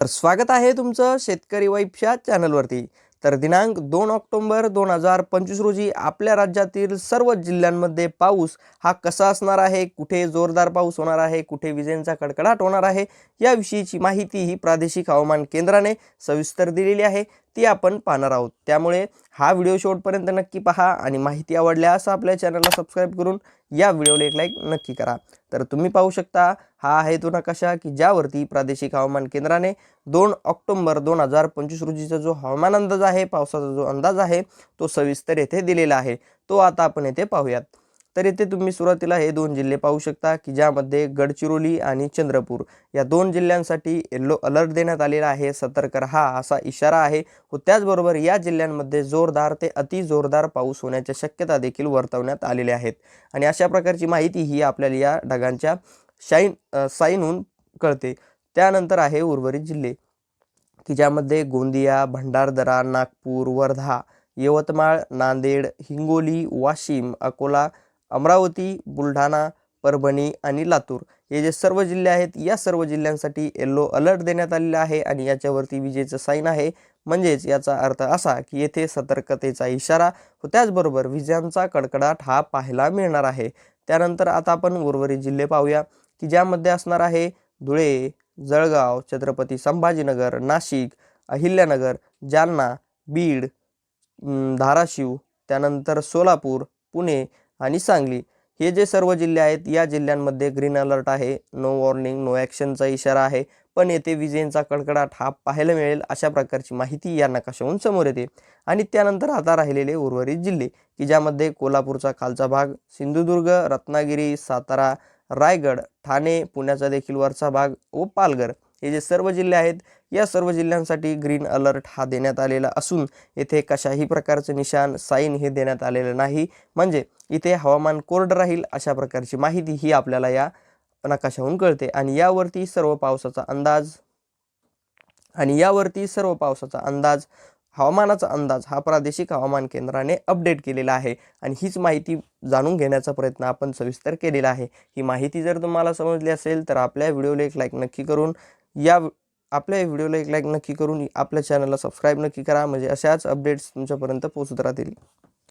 तर स्वागत आहे तुमचं शेतकरी वाईफच्या चॅनलवरती. तर दिनांक दोन ऑक्टोंबर दोन हजार पंचवीस रोजी आपल्या राज्यातील सर्व जिल्ह्यांमध्ये पाऊस हा कसा असणार आहे? कुठे जोरदार पाऊस होणार आहे? कुठे विजेंचा कडकडाट होणार आहे? याविषयीची माहिती ही प्रादेशिक हवामान केंद्राने सविस्तर दिलेली आहे. ती आपण पाहणार आहोत. त्यामुळे हा व्हिडिओ शेवटपर्यंत नक्की पहा आणि माहिती आवडल्यास आपल्या चॅनलला सबस्क्राईब करून या व्हिडिओला एक लाईक नक्की करा. तर तुम्ही पाहू शकता हा आहे तो नकाशा की ज्यावरती प्रादेशिक हवामान केंद्राने दोन ऑक्टोंबर दोन हजार पंचवीस रोजीचा जो हवामान अंदाज आहे पावसाचा जो अंदाज आहे तो सविस्तर येथे दिलेला आहे. तो आता आपण येथे पाहूयात. तर येथे तुम्ही सुरुवातीला हे दोन जिल्हे पाहू शकता की ज्यामध्ये गडचिरोली आणि चंद्रपूर या दोन जिल्ह्यांसाठी येल्लो अलर्ट देण्यात आलेला आहे सतर्क रहा असा इशारा आहे. व त्याचबरोबर या जिल्ह्यांमध्ये जोरदार ते अति जोरदार पाऊस होण्याच्या शक्यता देखील वर्तवण्यात आलेल्या आहेत. आणि अशा प्रकारची माहिती ही आपल्याला या ढगांच्या शाईन साईनहून कळते. त्यानंतर आहे उर्वरित जिल्हे की ज्यामध्ये गोंदिया भंडारदरा नागपूर वर्धा यवतमाळ नांदेड हिंगोली वाशिम अकोला अमरावती बुलढाणा परभणी आणि लातूर हे जे सर्व जिल्हे आहेत या सर्व जिल्ह्यांसाठी येल्लो अलर्ट देण्यात आलेला आहे आणि याच्यावरती विजेचं साईन आहे. म्हणजेच याचा अर्थ असा की येथे सतर्कतेचा इशारा व त्याचबरोबर विजांचा कडकडाट हा पाहायला मिळणार आहे. त्यानंतर आता आपण उर्वरित जिल्हे पाहूया की ज्यामध्ये असणार आहे धुळे जळगाव छत्रपती संभाजीनगर नाशिक अहिल्यानगर जालना बीड धाराशिव त्यानंतर सोलापूर पुणे आणि सांगली. हे जे सर्व जिल्हे आहेत या जिल्ह्यांमध्ये ग्रीन अलर्ट आहे नो वॉर्निंग नो ॲक्शनचा इशारा आहे. पण येथे विजेंचा कडकडाट हा पाहायला मिळेल अशा प्रकारची माहिती या नकाशाहून समोर येते. आणि त्यानंतर आता राहिलेले उर्वरित जिल्हे की ज्यामध्ये कोल्हापूरचा खालचा भाग सिंधुदुर्ग रत्नागिरी सातारा रायगड ठाणे पुण्याचा देखील वरचा भाग व पालघर. हे जे सर्व जिल्हे आहेत या सर्व जिल्ह्यांसाठी ग्रीन अलर्ट हा देण्यात आलेला असून येथे कशाही प्रकारचं निशाण साईन हे देण्यात आलेलं नाही. म्हणजे इथे हवामान कोरडं राहील अशा प्रकारची माहिती ही आपल्याला या नकाशाहून कळते. आणि यावरती सर्व पावसाचा अंदाज आणि यावरती सर्व पावसाचा अंदाज हवामानाचा अंदाज हा प्रादेशिक हवामान केंद्राने अपडेट केलेला आहे. आणि हीच माहिती जाणून घेण्याचा प्रयत्न आपण सविस्तर केलेला आहे. ही माहिती जर तुम्हाला समजली असेल तर आपल्या व्हिडिओला एक लाईक नक्की करून या आपल्या व्हिडिओला एक लाईक नक्की करून आपल्या चॅनलला सबस्क्राईब नक्की करा. म्हणजे अशाच अपडेट्स तुमच्यापर्यंत पोहोचत राहतील.